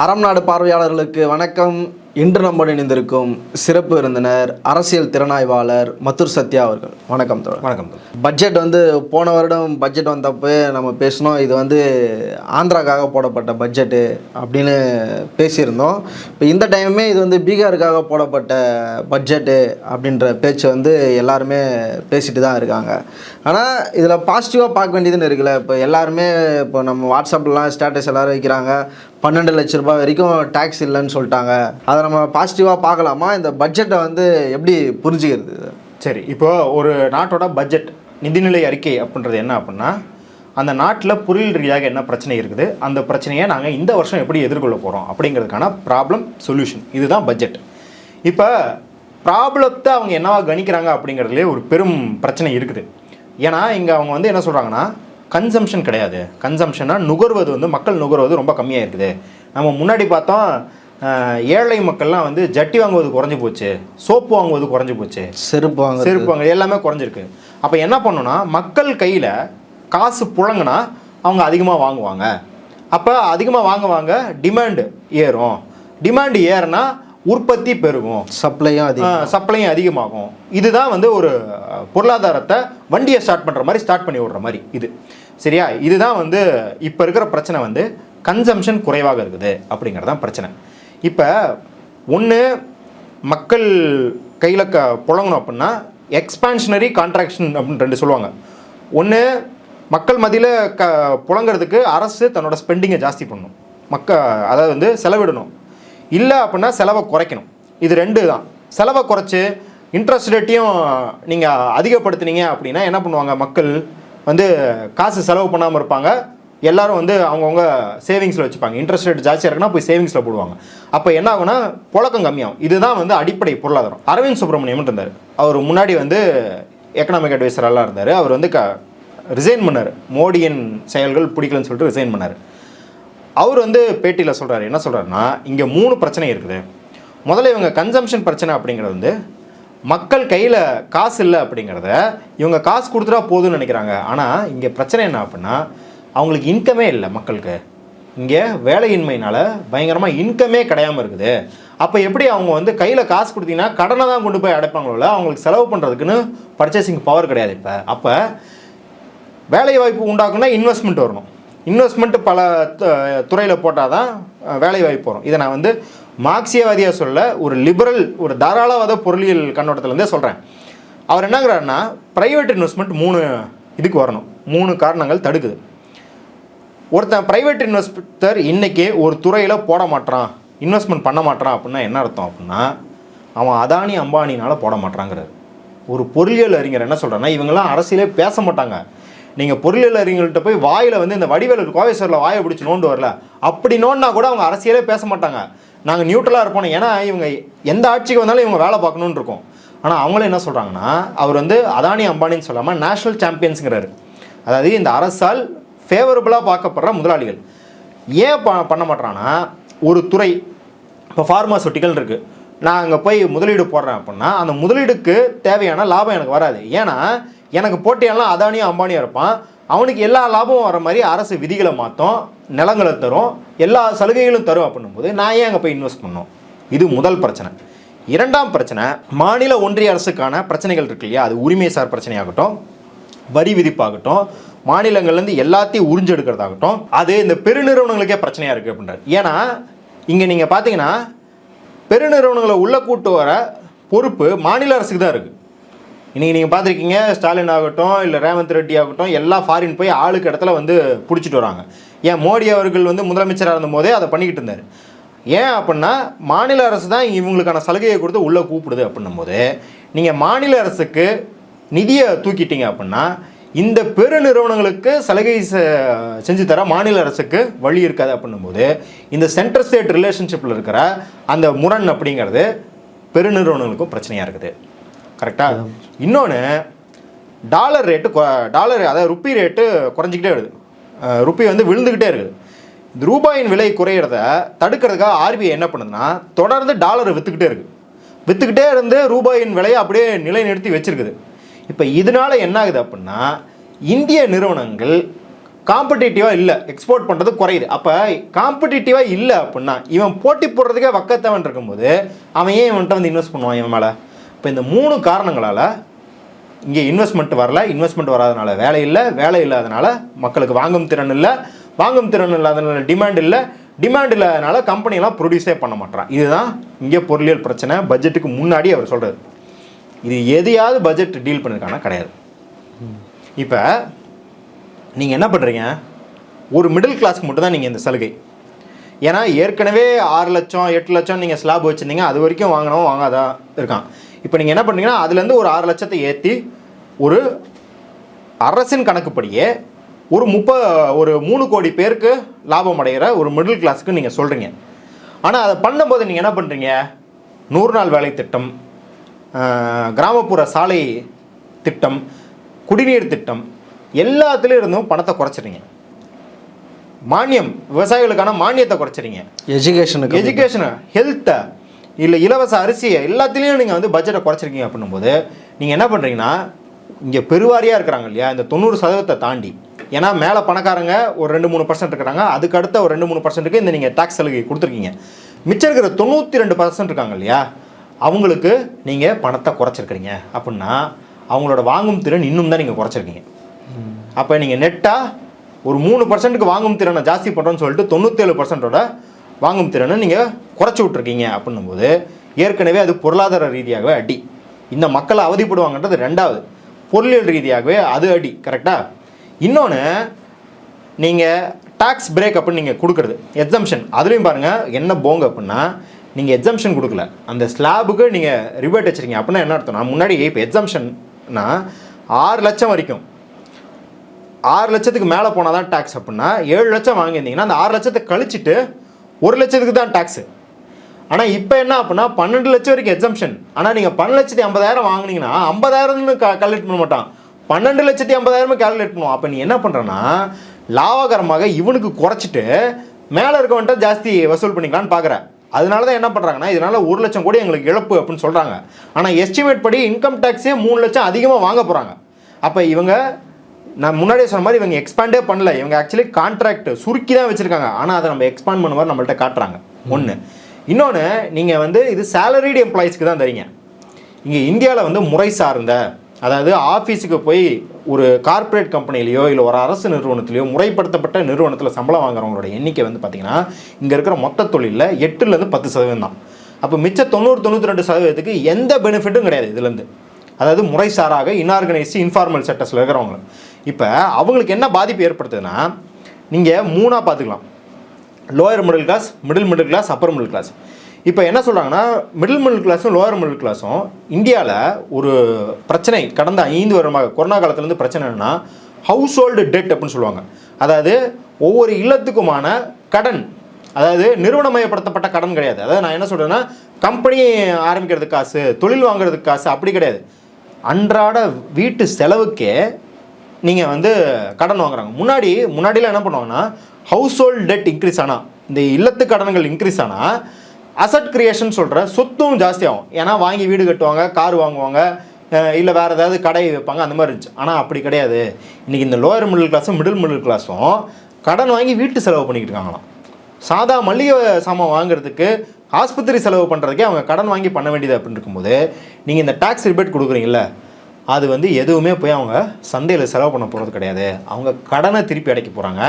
அறம் நாடு பார்வையாளர்களுக்கு வணக்கம். இன்று நம்முடன் இணைந்திருக்கும் சிறப்பு விருந்தினர் அரசியல் திறனாய்வாளர் மத்துர் சத்யா அவர்கள். வணக்கம் தோழர். வணக்கம் பட்ஜெட் வந்து போன வருடம் பட்ஜெட் வந்தப்போ நம்ம பேசினோம் இது வந்து ஆந்திராக்காக போடப்பட்ட பட்ஜெட்டு அப்படின்னு பேசியிருந்தோம். இப்போ இந்த டைமுமே இது வந்து பீகாருக்காக போடப்பட்ட பட்ஜெட்டு அப்படின்ற பேச்சு வந்து எல்லாருமே பேசிட்டு தான் இருக்காங்க. ஆனால் இதில் பாசிட்டிவாக பார்க்க வேண்டியதுன்னு இருக்குல்ல இப்போ எல்லாருமே இப்போ நம்ம வாட்ஸ்அப்லாம் ஸ்டேட்டஸ் எல்லாரும் வைக்கிறாங்க. பன்னெண்டு லட்ச ரூபாய் வரைக்கும் டேக்ஸ் இல்லைன்னு சொல்லிட்டாங்க. அதை நம்ம பாசிட்டிவாக பார்க்கலாமா? இந்த பட்ஜெட்டை வந்து எப்படி புரிஞ்சுக்கிறது சரி இப்போ ஒரு நாட்டோட பட்ஜெட் நிதிநிலை அறிக்கை அப்படின்றது என்ன அப்படின்னா அந்த நாட்டில் புரியல் ரீதியாக என்ன பிரச்சனை இருக்குது? அந்த பிரச்சனையை நாங்கள் இந்த வருஷம் எப்படி எதிர்கொள்ள போகிறோம் அப்படிங்கிறதுக்கான ப்ராப்ளம் சொல்யூஷன் இதுதான் பட்ஜெட் இப்போ ப்ராப்ளத்தை அவங்க என்னவா கணிக்கிறாங்க அப்படிங்கிறதுலே ஒரு பெரும் பிரச்சனை இருக்குது. ஏன்னா இங்கே அவங்க வந்து என்ன சொல்கிறாங்கன்னா கன்சம்ஷன் கிடையாது. கன்சம்ஷனா நுகர்வது வந்து மக்கள் நுகர்வது ரொம்ப கம்மியாக இருக்குது நம்ம முன்னாடி பார்த்தோம் ஏழை மக்கள்லாம் வந்து ஜட்டி வாங்குவது குறைஞ்சி போச்சு. சோப்பு வாங்குவது குறைஞ்சி போச்சு. செருப்பு வாங்க செருப்பு வாங்க எல்லாமே குறைஞ்சிருக்கு. அப்போ என்ன பண்ணணும்னா மக்கள் கையில் காசு புழங்குனா அவங்க அதிகமாக வாங்குவாங்க. அப்போ அதிகமாக வாங்க வாங்க டிமாண்டு ஏறும். டிமாண்டு ஏறுனா உற்பத்தி பெருகும். சப்ளையும் அதிகம் சப்ளையும் அதிகமாகும். இதுதான் வந்து ஒரு பொருளாதாரத்தை வண்டியை ஸ்டார்ட் பண்ணுற மாதிரி ஸ்டார்ட் பண்ணி விடுற மாதிரி இது. சரியா? இதுதான் வந்து இப்போ இருக்கிற பிரச்சனை வந்து கன்சம்ஷன் குறைவாக இருக்குது அப்படிங்கிறது தான் பிரச்சனை. இப்போ ஒன்று மக்கள் கையில் க புழங்கணும் அப்படின்னா எக்ஸ்பான்ஷனரி கான்ட்ராக்ஷன் அப்படின்னு ரெண்டு சொல்லுவாங்க. ஒன்று மக்கள் மத்தியில் க புழங்குறதுக்கு அரசு தன்னோட ஸ்பெண்டிங்கை ஜாஸ்தி பண்ணணும். மக்க அதாவது வந்து செலவிடணும். இல்லை அப்படின்னா செலவை குறைக்கணும். இது ரெண்டு தான் செலவை குறைச்சி இன்ட்ரெஸ்ட் ரேட்டையும் நீங்கள் அதிகப்படுத்துனீங்க அப்படின்னா என்ன பண்ணுவாங்க மக்கள்? வந்து காசு செலவு பண்ணாமல் இருப்பாங்க. எல்லாரும் வந்து அவங்கவுங்க சேவிங்ஸில் வச்சுப்பாங்க. இன்ட்ரெஸ்ட் ரேட் ஜாஸ்தியாக இருக்குன்னா போய் சேவிங்ஸில் போடுவாங்க. அப்போ என்ன ஆகுனா புழக்கம் கம்மியாகும். இதுதான் வந்து அடிப்படை பொருளாதாரம். அரவிந்த் சுப்ரமணியம் இருந்தார். அவர் முன்னாடி வந்து எக்கனாமிக் அட்வைசரெல்லாம் இருந்தார். அவர் வந்து க ரிசைன் பண்ணார். மோடியின் செயல்கள் பிடிக்கலன்னு சொல்லிட்டு ரிசைன் பண்ணார். அவர் வந்து பேட்டியில் சொல்கிறாரு என்ன சொல்கிறாருன்னா இங்கே மூணு பிரச்சனை இருக்குது. முதல்ல இவங்க கன்சம்ஷன் பிரச்சனை அப்படிங்கிறது வந்து மக்கள் கையில் காசு இல்லை அப்படிங்கிறத இவங்க காசு கொடுத்துட்டா போதும்னு நினைக்கிறாங்க. ஆனால் இங்கே பிரச்சனை என்ன அப்படின்னா அவங்களுக்கு இன்கமே இல்லை மக்களுக்கு. இங்கே வேலையின்மையினால் பயங்கரமாக இன்கமே கிடையாமல் இருக்குது. அப்போ எப்படி அவங்க வந்து கையில் காசு கொடுத்தீங்கன்னா கடனை தான் கொண்டு போய் அடைப்பாங்களோ அவங்களுக்கு செலவு பண்ணுறதுக்குன்னு பர்ச்சேசிங் பவர் கிடையாது இப்போ. அப்போ வேலை வாய்ப்பு உண்டாக்குனா இன்வெஸ்ட்மெண்ட் வரணும். இன்வெஸ்ட்மெண்ட் பல துறையில் போட்டால் தான் வேலை வாய்ப்பு வரும். இதை நான் வந்து மார்க்சியவாதியாக சொல்ல ஒரு லிபரல் ஒரு தாராளவாத பொருளியல் கண்ணோட்டத்திலேருந்தே சொல்கிறேன் அவர் என்னங்கிறாருன்னா ப்ரைவேட் இன்வெஸ்ட்மெண்ட் மூணு இதுக்கு வரணும். மூணு காரணங்கள் தடுக்குது. ஒருத்தன் ப்ரைவேட் இன்வெஸ்டர் இன்றைக்கி ஒரு துறையில் போட மாட்டான் இன்வெஸ்ட்மெண்ட் பண்ண மாட்டான் அப்படின்னா என்ன அர்த்தம் அப்படின்னா அவன் அதானி அம்பானினால் போட மாட்டாங்கிறாரு ஒரு பொருளியல் அறிஞர் என்ன சொல்கிறேன்னா இவங்கெல்லாம் அரசியலே பேச மாட்டாங்க. நீங்கள் பொருளியல் அறிஞர்கள்ட்ட போய் வாயில் வந்து இந்த வடிவேலு கோவேஸ்வரில் வாயை பிடிச்சி நோண்டு வரல அப்படி நோண்டினா கூட அவங்க அரசியலே பேச மாட்டாங்க. நாங்கள் நியூட்ரலாக இருப்போம் ஏன்னா இவங்க எந்த ஆட்சிக்கு வந்தாலும் இவங்க வேலை பார்க்கணுன்னு இருக்கும். ஆனால் அவங்களும் என்ன சொல்கிறாங்கன்னா அவர் வந்து அதானி அம்பானின்னு சொல்லாமல் நேஷனல் சாம்பியன்ஸுங்கிறாரு அதாவது இந்த அரசால் ஃபேவரபுளாக பார்க்கப்படுற முதலாளிகள். ஏன் ப பண்ண மாட்டேறான்னா ஒரு துறை இப்போ ஃபார்மாசூட்டிக்கல் இருக்குது நான் அங்கே போய் முதலீடு போடுறேன் அப்படின்னா அந்த முதலீடுக்கு தேவையான லாபம் எனக்கு வராது. ஏன்னா எனக்கு போட்டியெல்லாம் அதானியும் அம்பானியும் இருப்பான். அவனுக்கு எல்லா லாபமும் வர மாதிரி அரசு விதிகளை மாற்றும் நிலங்களை தரும் எல்லா சலுகைகளும் தரும் அப்படின்னும் போது நான் ஏன் அங்கே போய் இன்வெஸ்ட் பண்ணோம் இது முதல் பிரச்சனை. இரண்டாம் பிரச்சனை மாநில ஒன்றிய அரசுக்கான பிரச்சனைகள் இருக்கு இல்லையா? அது உரிமை சார் பிரச்சனையாகட்டும் வரி விதிப்பாகட்டும் மாநிலங்கள்லேருந்து எல்லாத்தையும் உறிஞ்செடுக்கிறதாகட்டும் அது இந்த பெருநிறுவனங்களுக்கே பிரச்சனையாக இருக்குது அப்படின்றார். ஏன்னா இங்கே நீங்கள் பார்த்தீங்கன்னா பெருநிறுவனங்களை உள்ளே கூட்டு வர பொறுப்பு மாநில அரசுக்கு தான் இருக்குது இன்றைக்கி நீங்கள் பார்த்துருக்கீங்க ஸ்டாலின் ஆகட்டும் இல்லை ரேவந்த் ரெட்டி ஆகட்டும் எல்லாம் ஃபாரின் போய் ஆளுக்கு இடத்துல வந்து பிடிச்சிட்டு வராங்க. ஏன் மோடி அவர்கள் வந்து முதலமைச்சராக இருந்தபோதே அதை பண்ணிக்கிட்டு இருந்தார். ஏன் அப்படின்னா மாநில அரசு தான் இவங்களுக்கான சலுகையை கொடுத்து உள்ளே கூப்பிடுது அப்படின்னும் போது நீங்கள் மாநில அரசுக்கு நிதியை தூக்கிட்டீங்க அப்படின்னா இந்த பெருநிறுவனங்களுக்கு சலுகை செ- செஞ்சு தர மாநில அரசுக்கு வழி இருக்காது அப்படின்னும் போது இந்த சென்ட்ரல் ஸ்டேட் ரிலேஷன்ஷிப்பில் இருக்கிற அந்த முரண் அப்படிங்கிறது பெருநிறுவனங்களுக்கும் பிரச்சனையாக இருக்குது. கரெக்டாக இன்னொன்று டாலர் ரேட்டு டாலர் அதாவது ருப்பி ரேட்டு குறைஞ்சிக்கிட்டே வருது. ருப்பி வந்து விழுந்துக்கிட்டே இருக்குது. இந்த ரூபாயின் விலை குறையிறத தடுக்கிறதுக்காக ஆர்பிஐ என்ன பண்ணுதுன்னா தொடர்ந்து டாலரை விற்றுக்கிட்டே இருக்குது விற்றுக்கிட்டே இருந்து ரூபாயின் விலையை அப்படியே நிலைநிறுத்தி வச்சிருக்குது. இப்போ இதனால என்ன ஆகுது அப்படின்னா இந்திய நிறுவனங்கள் காம்படிட்டிவாக இல்லை. எக்ஸ்போர்ட் பண்ணுறது குறையுது. அப்போ காம்படிட்டிவாக இல்லை அப்படின்னா இவன் போட்டி போடுறதுக்கே வக்கத்தவன் இருக்கும்போது அவன் ஏன் இவன்கிட்ட வந்து இன்வெஸ்ட் பண்ணுவான் இவன் மேலே? இப்போ இந்த மூணு காரணங்களால் இங்கே இன்வெஸ்ட்மெண்ட் வரல இன்வெஸ்ட்மெண்ட் வராதனால வேலை இல்லை வேலை இல்லாதனால மக்களுக்கு வாங்கும் திறன் இல்லை வாங்கும் திறன் இல்லாதனால டிமாண்ட் இல்லை டிமாண்ட் இல்லாதனால கம்பெனிலாம் ப்ரொடியூஸே பண்ண மாட்டான் இதுதான் இங்கே பொருளியல் பிரச்சனை. பட்ஜெட்டுக்கு முன்னாடி அவர் சொல்கிறது இது எதையாவது பட்ஜெட் டீல் பண்ணிருக்கானா? கிடையாது. இப்போ நீங்கள் என்ன பண்ணுறீங்க ஒரு மிடில் கிளாஸ்க்கு மட்டும் தான் நீங்கள் இந்த சலுகை. ஏன்னா ஏற்கனவே ஆறு லட்சம் எட்டு லட்சம் நீங்கள் ஸ்லாப் வச்சுருந்தீங்க அது வரைக்கும் வாங்கினவன் வாங்காதான் இருக்கான். இப்போ நீங்கள் என்ன பண்ணுறீங்கன்னா அதுலேருந்து ஒரு ஆறு லட்சத்தை ஏற்றி ஒரு அரசின் கணக்குப்படியே ஒரு முப்ப ஒரு மூணு கோடி பேருக்கு லாபம் அடைகிற ஒரு மிடில் கிளாஸுக்கு நீங்கள் சொல்கிறீங்க ஆனால் அதை பண்ணும்போது நீங்கள் என்ன பண்ணுறீங்க நூறு நாள் வேலை திட்டம் கிராமப்புற சாலை திட்டம் குடிநீர் திட்டம் எல்லாத்துலேயும் இருந்தும் பணத்தை குறைச்சிடுங்க மானியம் விவசாயிகளுக்கான மானியத்தை குறைச்சிடுங்க எஜுகேஷனுக்கு எஜுகேஷனை ஹெல்த்தை இல்லை இலவச அரிசியை எல்லாத்துலேயும் நீங்கள் வந்து பட்ஜெட்டை குறைச்சிருக்கீங்க அப்படின்னும்போது நீங்கள் என்ன பண்ணுறீங்கன்னா இங்கே பெருவாரியாக இருக்கிறாங்க இல்லையா? இந்த தொண்ணூறு சதவீதத்தை தாண்டி. ஏன்னா மேலே பணக்காரங்க ஒரு ரெண்டு மூணு பர்சன்ட் இருக்கிறாங்க. அதுக்கு அடுத்த ஒரு ரெண்டு மூணு பர்சன்ட்டுக்கு இந்த நீங்கள் டேக்ஸ் சலுகை கொடுத்துருக்கீங்க. மிச்சம் இருக்கிற தொண்ணூற்றி ரெண்டு பர்சன்ட் இருக்காங்க இல்லையா? அவங்களுக்கு நீங்கள் பணத்தை குறைச்சிருக்கிறீங்க அப்படின்னா அவங்களோட வாங்கும் திறன் இன்னும் தான் நீங்கள் குறைச்சிருக்கீங்க. அப்போ நீங்கள் நெட்டாக ஒரு மூணு பர்சன்ட்டுக்கு வாங்கும் திறனை ஜாஸ்தி பண்ணுறோன்னு சொல்லிட்டு தொண்ணூற்றேழு பர்சன்டோட வாங்கும் திறனை நீங்கள் குறைச்சி விட்ருக்கீங்க அப்படின்னும்போது ஏற்கனவே அது பொருளாதார ரீதியாகவே அடி. இந்த மக்கள் அவதிப்படுவாங்கன்றது ரெண்டாவது. பொருளியல் ரீதியாகவே அது அடி கரெக்டாக இன்னொன்று நீங்கள் டேக்ஸ் பிரேக் அப்படின்னு நீங்கள் கொடுக்குறது எக்ஸம்ஷன் அதுலேயும் பாருங்கள் என்ன போங்க அப்படின்னா நீங்கள் எக்ஸம்ஷன் கொடுக்கல. அந்த ஸ்லாபுக்கு நீங்கள் ரிவர்ட் வச்சுருக்கீங்க அப்படின்னா என்ன அர்த்தம்னா முன்னாடி இப்போ எக்ஸம்ஷன்னா ஆறு லட்சம் வரைக்கும். ஆறு லட்சத்துக்கு மேலே போனால் தான் டேக்ஸ் அப்படின்னா ஏழு லட்சம் வாங்கியிருந்தீங்கன்னா அந்த ஆறு லட்சத்தை கழிச்சிட்டு ஒரு லட்சத்துக்கு தான் டேக்ஸு ஆனால் இப்போ என்ன அப்படின்னா பன்னெண்டு லட்சம் வரைக்கும் எக்ஸம்ஷன் ஆனால் நீங்கள் பன்னெண்டு லட்சத்தி ஐம்பதாயிரம் வாங்கினீங்கன்னா ஐம்பதாயிரம்னு கால்குலேட் பண்ண மாட்டான். பன்னெண்டு லட்சத்தி ஐம்பதாயிரமும் கால்குலேட் பண்ணுவோம் அப்போ நீ என்ன பண்ணுறன்னா லாபகரமாக இவனுக்கு குறைச்சிட்டு மேலே இருக்கவன்ட்ட ஜாஸ்தி வசூல் பண்ணிக்கலான்னு பார்க்குறேன் அதனால தான் என்ன பண்ணுறாங்கன்னா இதனால் ஒரு லட்சம் கோடி எங்களுக்கு இழப்பு அப்படின்னு சொல்கிறாங்க ஆனால் எஸ்டிமேட் படி இன்கம் டேக்ஸே மூணு லட்சம் அதிகமாக வாங்க போகிறாங்க அப்போ இவங்க நான் முன்னாடியே சொன்ன மாதிரி இவங்க எக்ஸ்பேண்டே பண்ணல. இவங்க ஆக்சுவலி கான்ட்ராக்ட் சுருக்கி தான் வச்சுருக்காங்க. ஆனால் அதை நம்ம எக்ஸ்பேண்ட் பண்ண மாதிரி நம்மள்ட்ட காட்டுறாங்க. ஒன்று இன்னொன்று நீங்கள் வந்து இது சேலரிடு எம்ப்ளாயிஸ்க்கு தான் தரீங்க. இங்கே இந்தியாவில் வந்து முறை சார்ந்த அதாவது ஆஃபீஸுக்கு போய் ஒரு கார்ப்பரேட் கம்பெனிலேயோ இல்லை ஒரு அரசு நிறுவனத்திலையோ முறைப்படுத்தப்பட்ட நிறுவனத்தில் சம்பளம் வாங்குறவங்களோட எண்ணிக்கை வந்து பார்த்தீங்கன்னா இங்கே இருக்கிற மொத்த தொழிலில் எட்டுலேருந்து பத்து சதவீதம் தான். அப்போ மிச்ச தொண்ணூறு தொண்ணூற்றி ரெண்டு சதவீதத்துக்கு எந்த பெனிஃபிட்டும் கிடையாது இதுலேருந்து அதாவது முறைசாராக இன்ஆர்கனைஸ்டு இன்ஃபார்மல் செக்டர்ஸில் இருக்கிறவங்க இப்போ அவங்களுக்கு என்ன பாதிப்பு ஏற்படுத்துதுன்னா நீங்கள் மூணாக பார்த்துக்கலாம் lower middle class middle middle class upper middle class இப்போ என்ன சொல்கிறாங்கன்னா மிடில் மிடில் கிளாஸும் லோயர் மிடில் கிளாஸும் இந்தியாவில் ஒரு பிரச்சனை கடந்த ஐந்து வருடமாக கொரோனா காலத்துலேருந்து பிரச்சனை என்னென்னா ஹவுஸ் ஹோல்டு டெட் அப்படின்னு சொல்லுவாங்க. அதாவது ஒவ்வொரு இல்லத்துக்குமான கடன் அதாவது நிறுவனமயப்படுத்தப்பட்ட கடன் கிடையாது. அதாவது நான் என்ன சொல்கிறேன்னா கம்பெனி ஆரம்பிக்கிறதுக்கு காசு தொழில் வாங்குறதுக்கு காசு அப்படி கிடையாது. அன்றாட வீட்டு செலவுக்கே நீங்கள் வந்து கடன் வாங்குறாங்க. முன்னாடி முன்னாடிலாம் என்ன பண்ணுவாங்கன்னா ஹவுஸ் ஹோல்ட் டெட் இன்க்ரீஸ் ஆனால் இந்த இல்லத்து கடன்கள் இன்க்ரீஸ் ஆனால் அசட் கிரியேஷன் சொல்கிற சொத்தும் ஜாஸ்தி ஆகும். ஏன்னா வாங்கி வீடு கட்டுவாங்க கார் வாங்குவாங்க இல்லை வேறு ஏதாவது கடை வைப்பாங்க அந்த மாதிரி இருந்துச்சு. ஆனால் அப்படி கிடையாது. இன்றைக்கி இந்த லோயர் மிடில் கிளாஸும் மிடில் மிடில் கிளாஸும் கடன் வாங்கி வீட்டு செலவு பண்ணிக்கிட்டு இருக்காங்களாம். சாதா மளிகை சாமான் வாங்குறதுக்கு ஆஸ்பத்திரி செலவு பண்ணுறதுக்கே அவங்க கடன் வாங்கி பண்ண வேண்டியது அப்படின்னு இருக்கும்போது நீங்கள் இந்த டாக்ஸ் ரிபேட் கொடுக்குறீங்கள அது வந்து எதுவுமே போய் அவங்க சந்தையில் செலவு பண்ண போகிறது கிடையாது. அவங்க கடனை திருப்பி அடைக்க போகிறாங்க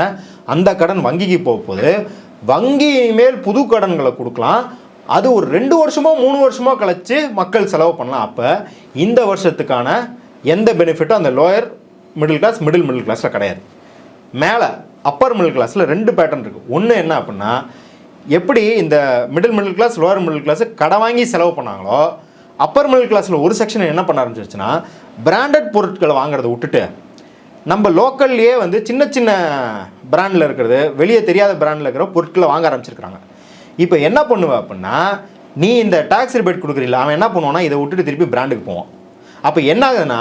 அந்த கடன் வங்கிக்கு போக போகுது வங்கி மேல் புது கடன்களை கொடுக்கலாம். அது ஒரு ரெண்டு வருஷமோ மூணு வருஷமோ கழித்து மக்கள் செலவு பண்ணலாம். அப்போ இந்த வருஷத்துக்கான எந்த பெனிஃபிட்டும் அந்த lower middle class middle middle கிளாஸில் கிடையாது. மேலே அப்பர் மிடில் கிளாஸில் ரெண்டு பேட்டர்ன் இருக்குது ஒன்று என்ன அப்படின்னா எப்படி இந்த middle middle class lower middle class கடை வாங்கி செலவு பண்ணாங்களோ அப்பர் மிடில் கிளாஸில் ஒரு செக்ஷன் என்ன பண்ண ஆரம்பிச்சிருச்சுன்னா பிராண்டட் பொருட்களை வாங்குறதை விட்டுட்டு நம்ம லோக்கல்லையே வந்து சின்ன சின்ன பிராண்டில் இருக்கிறது வெளியே தெரியாத பிராண்டில் இருக்கிற பொருட்களை வாங்க ஆரம்பிச்சிருக்கிறாங்க. இப்போ என்ன பண்ணுவ அப்படின்னா நீ இந்த டேக்ஸ் ரிபேட் கொடுக்குறீல்ல அவன் என்ன பண்ணுவான்னா இதை விட்டுட்டு திருப்பி பிராண்டுக்கு போவான். அப்போ என்ன ஆகுதுன்னா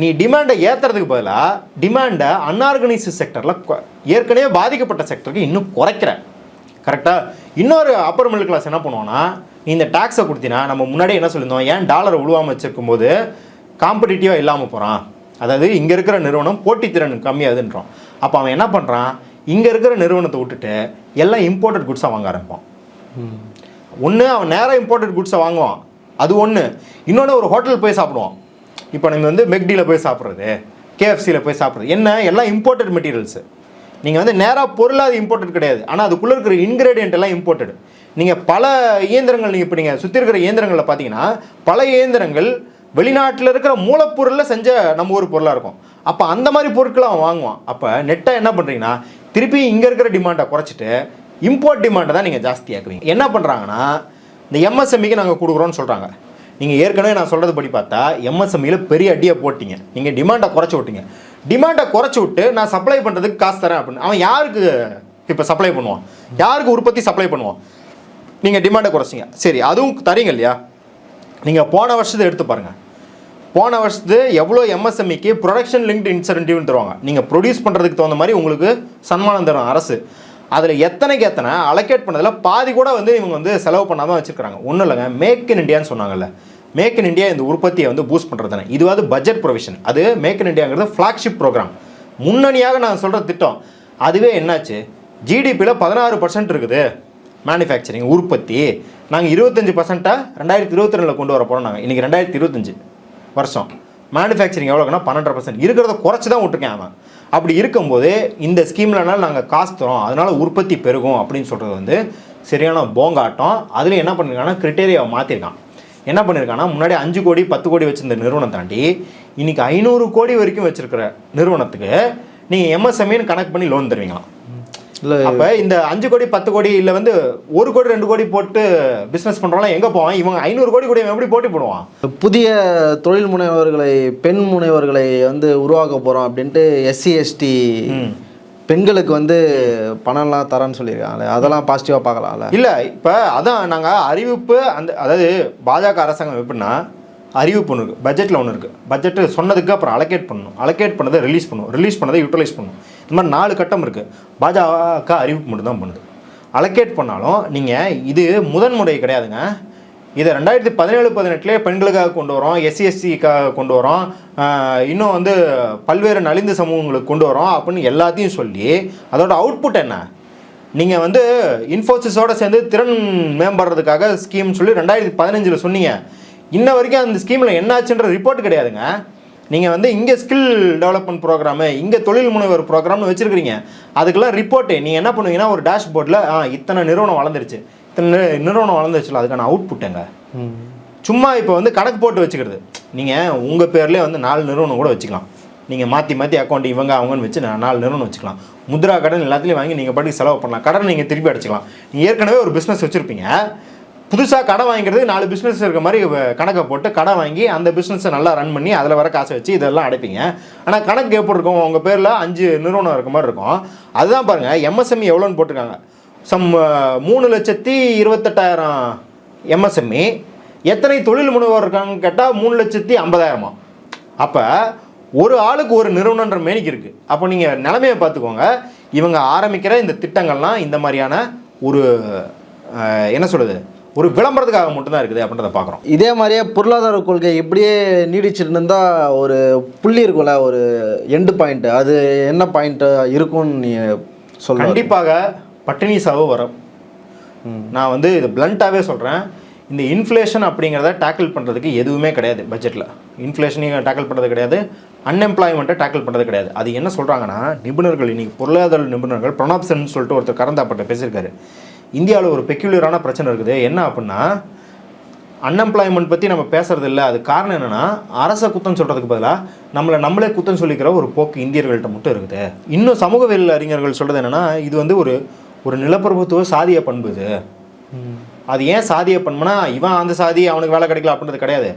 நீ டிமாண்டை ஏற்றுறதுக்கு பதிலாக டிமாண்டை அன்ஆர்கனைஸ்டு செக்டரில் ஏற்கனவே பாதிக்கப்பட்ட செக்டருக்கு இன்னும் குறைக்கிற. கரெக்டாக இன்னொரு அப்பர் மிடில் கிளாஸ் என்ன பண்ணுவான்னா இந்த டாக்ஸை கொடுத்தினா நம்ம முன்னாடியே என்ன சொல்லியிருந்தோம்? ஏன் டாலரை உழுவாமல் வச்சிருக்கும் போது காம்படிட்டிவாக இல்லாமல் போகிறான் அதாவது இங்கே இருக்கிற நிறுவனம் போட்டித்திறன் கம்மியாகுதுன்றோம். அப்போ அவன் என்ன பண்ணுறான் இங்கே இருக்கிற நிறுவனத்தை விட்டுட்டு எல்லாம் இம்போர்ட்டட் குட்ஸாக வாங்க ஆரம்பிப்பான். ஒன்று அவன் நேராக இம்போர்ட்டட் குட்ஸை வாங்குவான். அது ஒன்று இன்னொன்று ஒரு ஹோட்டல் போய் சாப்பிடுவான். இப்போ நீங்கள் வந்து மெக்டியில் போய் சாப்பிட்றது கேஎஃப்சியில் போய் சாப்பிட்றது. என்ன? எல்லாம் இம்போர்ட்டட் மெட்டீரியல்ஸு நீங்கள் வந்து நேராக பொருளாக அது இம்போர்ட்டட் கிடையாது. ஆனால் அதுக்குள்ளே இருக்கிற இன்க்ரீடியன்ட் எல்லாம் இம்போர்ட்டட் நீங்கள் பல இயந்திரங்கள் நீங்கள் இப்போ நீங்கள் சுற்றி இருக்கிற இயந்திரங்களில் பார்த்தீங்கன்னா பல இயந்திரங்கள் வெளிநாட்டில் இருக்கிற மூலப்பொருளில் செஞ்ச நம்ம ஊர் பொருளாக இருக்கும். அப்போ அந்த மாதிரி பொருட்களை அவன் வாங்குவான். அப்போ நெட்டாக என்ன பண்ணுறீங்கன்னா திருப்பி இங்கே இருக்கிற டிமாண்டை குறைச்சிட்டு இம்போர்ட் டிமாண்டை தான் நீங்கள் ஜாஸ்தியாக்குவீங்க. என்ன பண்ணுறாங்கன்னா இந்த எம்எஸ்எம்இக்கு நாங்கள் கொடுக்குறோன்னு சொல்கிறாங்க நீங்கள் ஏற்கனவே நான் சொல்கிறது படி பார்த்தா எம்எஸ்எம்இயில் பெரிய அடியை போட்டிங்க. நீங்கள் டிமாண்டை குறைச்சி விட்டீங்க. டிமாண்டை குறைச்சி விட்டு நான் சப்ளை பண்ணுறதுக்கு காசு தரேன் அப்படின்னு. அவன் யாருக்கு இப்போ சப்ளை பண்ணுவான்? யாருக்கு உற்பத்தி சப்ளை பண்ணுவான்? நீங்கள் டிமாண்டை குறைச்சிங்க. சரி அதுவும் தரீங்க இல்லையா? நீங்கள் போன வருஷத்தை எடுத்து பாருங்கள் போன வருஷத்து எவ்வளோ எம்எஸ்எம்இக்கு ப்ரொடக்ஷன் லிங்க்டு இன்சென்டிவ்னு தருவாங்க. நீங்கள் ப்ரொடியூஸ் பண்ணுறதுக்கு தகுந்த மாதிரி உங்களுக்கு சன்மானம் தரும் அரசு. அதில் எத்தனைக்கு எத்தனை அலோகேட் பண்ணதில் பாதி கூட வந்து இவங்க வந்து செலவு பண்ணாமல் வச்சுருக்காங்க ஒன்றும் இல்லைங்க. மேக் இன் இண்டியான்னு சொன்னாங்கல்ல. மேக் இன் இண்டியா இந்த உற்பத்தியை வந்து பூஸ்ட் பண்ணுறது இதுவாது பட்ஜெட் ப்ரொவிஷன் அது மேக் இன் இண்டியாங்கிறது ஃப்ளாக்ஷிப் ப்ரோக்ராம் முன்னணியாக நான் சொல்கிற திட்டம். அதுவே என்னாச்சு? ஜிடிபியில் பதினாறு பர்சன்ட் இருக்குது. மேனுஃபேக்சரிங் உற்பத்தி. நாங்கள் இருபத்தஞ்சி பர்சண்ட்டாக ரெண்டாயிரத்தி இருபத்தி ரெண்டில் கொண்டு வர போகிறோம் நாங்கள் இன்றைக்கி ரெண்டாயிரத்தி இருபத்தஞ்சு வருஷம். மேனுஃபேக்சரிங் எவ்வளோக்குன்னா பன்னெண்டரை பர்சன்ட் இருக்கிறத குறைச்சி தான் விட்டுருக்கேன் அவன். அப்படி இருக்கும்போது இந்த ஸ்கீம்லனால நாங்கள் காசு தரோம். அதனால் உற்பத்தி பெருகும் அப்படின்னு சொல்கிறது வந்து சரியான போங்காட்டம். அதில் என்ன பண்ணிருக்காங்கன்னா கிரிட்டேரியாவை மாற்றிருக்கான் என்ன பண்ணியிருக்கான்னா முன்னாடி அஞ்சு கோடி பத்து கோடி வச்சுருந்த நிறுவனம் தாண்டி இன்றைக்கி ஐநூறு கோடி வரைக்கும் வச்சுருக்கிற நிறுவனத்துக்கு நீங்கள் எம்எஸ்எம்ஏன்னு கணக்கு பண்ணி லோன் தருவீங்களாம். அப்ப இந்த அஞ்சு கோடி பத்து கோடி இல்ல வந்து ஒரு கோடி ரெண்டு கோடி போட்டு பிசினஸ் பண்றவங்க எங்க போவான்? இவங்க ஐநூறு கோடி கூட எப்படி போட்டி போடுவான்? புதிய தொழில் முனைவர்களை பெண் முனைவர்களை வந்து உருவாக்க போகிறோம் அப்படின்ட்டு எஸ்சி எஸ்டி பெண்களுக்கு வந்து பணம்லாம் தரேன்னு சொல்லியிருக்காங்களே அதெல்லாம் பாசிட்டிவாக பார்க்கலாம்ல? இல்ல இப்ப அதான் நாங்க அறிவிப்பு அந்த அதாவது பாஜக அரசாங்கம் எப்படின்னா அறிவிப்பு ஒன்று இருக்குது பட்ஜெட்டில் ஒன்று இருக்குது பட்ஜெட்டு சொன்னதுக்கு அப்புறம் அலோகேட் பண்ணணும். அலோகேட் பண்ணதை ரிலீஸ் பண்ணணும். ரிலீஸ் பண்ணதை யூட்டிலைஸ் பண்ணணும். இந்த மாதிரி நாலு கட்டம் இருக்குது பாஜக அறிவிப்பு மட்டும்தான் பண்ணுது. அலோகேட் பண்ணாலும் நீங்கள் இது முதன்முறை கிடையாதுங்க. இதை ரெண்டாயிரத்தி பதினேழு பதினெட்டுலேயே பெண்களுக்காக கொண்டு வரோம் எஸ்சி எஸ்சிக்காக கொண்டு வரோம் இன்னும் வந்து பல்வேறு நலிந்து சமூகங்களுக்கு கொண்டு வரோம் அப்படின்னு எல்லாத்தையும் சொல்லி அதோட அவுட்புட் என்ன? நீங்கள் வந்து இன்ஃபோசிஸோட சேர்ந்து திறன் மேம்படுறதுக்காக ஸ்கீம் சொல்லி ரெண்டாயிரத்தி பதினஞ்சில் சொன்னீங்க. இன்ன வரைக்கும் அந்த ஸ்கீமில் என்னாச்சுன்ற ரிப்போர்ட் கிடையாதுங்க. நீங்கள் வந்து இங்கே ஸ்கில் டெவலப்மெண்ட் ப்ரோக்ராமு இங்கே தொழில் முனைவர் ப்ரோக்ராம்னு வச்சுருக்கிறீங்க. அதுக்கெல்லாம் ரிப்போர்ட்டு நீங்கள் என்ன பண்ணுவீங்கன்னா ஒரு டேஷ்போர்டில் ஆ இத்தனை நிறுவனம் வளர்ந்துருச்சு. இத்தனை நிறுவனம் வளர்ந்துருச்சுல அதுக்கான அவுட்புட்டுங்க சும்மா இப்போ வந்து கணக்கு போட்டு வச்சுக்கிறது. நீங்கள் உங்கள் பேர்லேயே வந்து நாலு நிறுவனம் கூட வச்சுக்கலாம். நீங்கள் மாற்றி மாற்றி அக்கௌண்ட் இவங்க அவங்கன்னு வச்சு நா- நாலு நிறுவனம் வச்சுக்கலாம். முத்ரா கடன் எல்லாத்துலேயும் வாங்கி நீங்கள் பாட்டுக்கு செலவு பண்ணலாம். கடன் நீங்கள் திருப்பி அடிச்சுக்கலாம். நீங்கள் ஏற்கனவே ஒரு பிஸ்னஸ் வச்சுருப்பீங்க. புதுசாக கடை வாங்கிறது நாலு பிஸ்னஸ் இருக்க மாதிரி கணக்கை போட்டு கடை வாங்கி அந்த பிஸ்னஸை நல்லா ரன் பண்ணி அதில் வர காசை வச்சு இதெல்லாம் அடைப்பீங்க. ஆனால் கணக்கு எப்படி இருக்கும்? உங்கள் பேரில் அஞ்சு நிறுவனம் இருக்க மாதிரி இருக்கும். அதுதான் பாருங்கள் எம்எஸ்எம்இ எவ்வளோன்னு போட்டிருக்காங்க. சம் மூணு லட்சத்தி இருபத்தெட்டாயிரம் எம்எஸ்எம்இ எத்தனை தொழில் முனைவோர் இருக்காங்கன்னு கேட்டால் மூணு லட்சத்தி ஐம்பதாயிரமா. அப்போ ஒரு ஆளுக்கு ஒரு நிறுவனன்ற மேனிக்கு இருக்குது அப்போ நீங்கள் நிலமையை பார்த்துக்கோங்க. இவங்க ஆரம்பிக்கிற இந்த திட்டங்கள்லாம் இந்த மாதிரியான ஒரு என்ன சொல்கிறது ஒரு விளம்பரத்துக்காக மட்டும்தான் இருக்குது அப்படின்றத பார்க்குறோம். இதே மாதிரியே பொருளாதார கொள்கை இப்படியே நீடிச்சிட்டு ஒரு புள்ளி இருக்கும்ல ஒரு எண்டு பாயிண்ட் அது என்ன பாயிண்ட் இருக்கும்னு நீ சொல்ல கண்டிப்பாக பட்டினி சாவு வரும். நான் வந்து இது பிளண்ட்டாகவே சொல்கிறேன் இந்த இன்ஃப்ளேஷன் அப்படிங்கிறத டேக்கிள் பண்ணுறதுக்கு எதுவுமே கிடையாது பட்ஜெட்டில் இன்ஃப்ளேஷனையும் டேக்கிள் பண்ணுறது கிடையாது. அன்எம்ப்ளாய்மெண்ட்டை டேக்கிள் பண்ணுறது கிடையாது. அது என்ன சொல்கிறாங்கன்னா நிபுணர்கள் இன்னைக்கு பொருளாதார நிபுணர்கள் பிரணாப் சென் சொல்லிட்டு ஒருத்தர் கரந்தாப்பட்ட பேசியிருக்காரு. இந்தியாவில் ஒரு பெக்யூலரான பிரச்சனை இருக்குது. என்ன அப்படின்னா அன்எம்ப்ளாய்மெண்ட் பற்றி நம்ம பேசுறது இல்ல அது காரணம் என்னன்னா அரச குத்தம் சொல்கிறதுக்கு பதிலாக நம்மளை நம்மளே குத்தம் சொல்லிக்கிற ஒரு போக்கு இந்தியர்கள்ட்ட மட்டும் இருக்குது. இன்னும் சமூகவியல் அறிஞர்கள் சொல்கிறது என்னன்னா இது வந்து ஒரு ஒரு நிலப்பிரபுத்துவ சாதிய பண்பு இது. அது ஏன் சாதிய பண்புனா இவன் அந்த சாதி அவனுக்கு வேலை கிடைக்கல அப்படின்றது கிடையாது.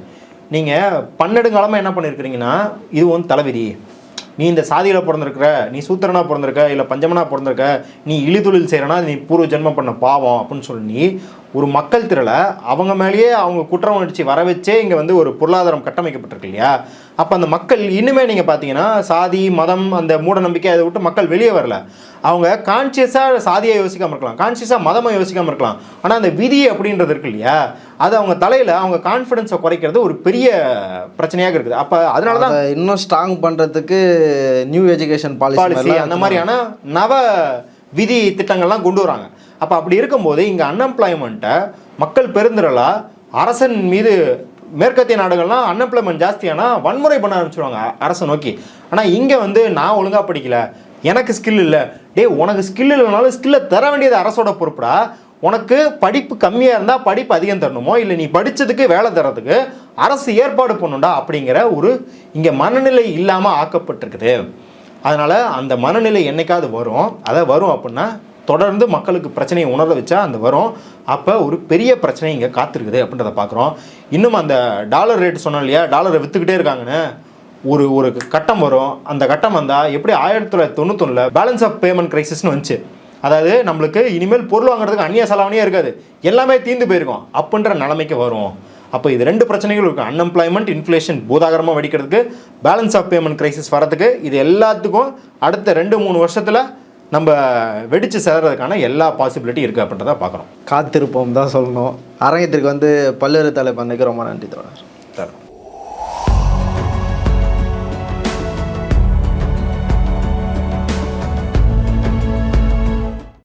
நீங்கள் பன்னெடுங்காலமாக என்ன பண்ணியிருக்கிறீங்கன்னா இது வந்து தலைவிதி. நீ இந்த சாதியில் பிறந்திருக்கிற நீ சூத்திரனா பிறந்திருக்க இல்லை பஞ்சமனாக பிறந்திருக்க நீ இழிதொழில் செய்கிறனா நீ பூர்வ ஜென்மம் பண்ண பாவம் அப்படின்னு சொல்லி ஒரு மக்கள் திரளை அவங்க மேலேயே அவங்க குற்ற உணர்ச்சி வர வச்சே இங்கே வந்து ஒரு பொருளாதாரம் கட்டமைக்கப்பட்டிருக்கு இல்லையா? அப்போ அந்த மக்கள் இன்னுமே நீங்கள் பார்த்தீங்கன்னா சாதி மதம் அந்த மூட நம்பிக்கை அதை விட்டு மக்கள் வெளியே வரல. அவங்க கான்சியஸாக சாதியை யோசிக்காமல் இருக்கலாம் கான்சியஸாக மதமாக யோசிக்காமல் இருக்கலாம். ஆனால் அந்த விதி அப்படின்றது இருக்கு இல்லையா? அது அவங்க தலையில் அவங்க கான்ஃபிடென்ஸை குறைக்கிறது ஒரு பெரிய பிரச்சனையாக இருக்குது. அப்போ அதனால தான் இன்னும் ஸ்ட்ராங் பண்ணுறதுக்கு நியூ எஜுகேஷன் பாலிசி அந்த மாதிரியான நவ விதி திட்டங்கள்லாம் கொண்டு வராங்க. அப்போ அப்படி இருக்கும்போது இங்கே அன்எம்ப்ளாய்மெண்ட்டை மக்கள் பெருந்திரளாக அரசன் மீது மேற்கத்திய நாடுகள்லாம் அன்எம்ப்ளாய்மெண்ட் ஜாஸ்தியானா வன்முறை பண்ண ஆரம்பிச்சிருவாங்க அரசை நோக்கி. ஆனால் இங்கே வந்து நான் ஒழுங்காக படிக்கல. எனக்கு ஸ்கில் இல்லை. டேய் உனக்கு ஸ்கில் இல்லைனாலும் ஸ்கில்லை தர வேண்டியது அரசோட பொறுப்புடா. உனக்கு படிப்பு கம்மியாக இருந்தால் படிப்பு அதிகம் தரணுமோ? இல்லை நீ படித்ததுக்கு வேலை தரதுக்கு அரசு ஏற்பாடு பண்ணுண்டா அப்படிங்கிற ஒரு இங்கே மனநிலை இல்லாமல் ஆக்கப்பட்டிருக்குது. அதனால் அந்த மனநிலை என்னைக்காவது வரும். அதை வரும் அப்படின்னா தொடர்ந்து மக்களுக்கு பிரச்சனையை உணர வச்சா அந்த வரும். அப்போ ஒரு பெரிய பிரச்சனை இங்கே காத்திருக்குது அப்படின்றத பார்க்குறோம் இன்னும் அந்த டாலர் ரேட் சொன்னோம் இல்லையா? டாலரை விற்றுக்கிட்டே இருக்காங்கன்னு. ஒரு ஒரு கட்டம் வரும். அந்த கட்டம் வந்தால் எப்படி ஆயிரத்தி தொள்ளாயிரத்தி தொண்ணூத்தொன்னில் பேலன்ஸ் ஆஃப் பேமெண்ட் கிரைசிஸ்னு வந்துச்சு. அதாவது நம்மளுக்கு இனிமேல் பொருள் வாங்குறதுக்கு அந்நிய செலவணியே இருக்காது. எல்லாமே தீர்ந்து போயிருக்கும். அப்படின்ற நிலைமைக்கு வரும். அப்போ இது ரெண்டு பிரச்சனைகள் இருக்குது அன்எம்ப்ளாய்மெண்ட் இன்ஃப்ளேஷன் பூதாகரமாக வெடிக்கிறதுக்கு பேலன்ஸ் ஆஃப் பேமெண்ட் கிரைசிஸ் வரதுக்கு இது எல்லாத்துக்கும் அடுத்த ரெண்டு மூணு வருஷத்தில் நம்ம வெடிச்சு சேரதுக்கான எல்லா பாசிபிலிட்டி இருக்குது அப்படின்றத பார்க்குறோம் காத்திருப்போம் தான் சொல்லணும். அரங்கத்திற்கு வந்து பல்வேறு தலைப்பு அன்னைக்கு ரொம்ப நன்றி தொடர் தரோம்.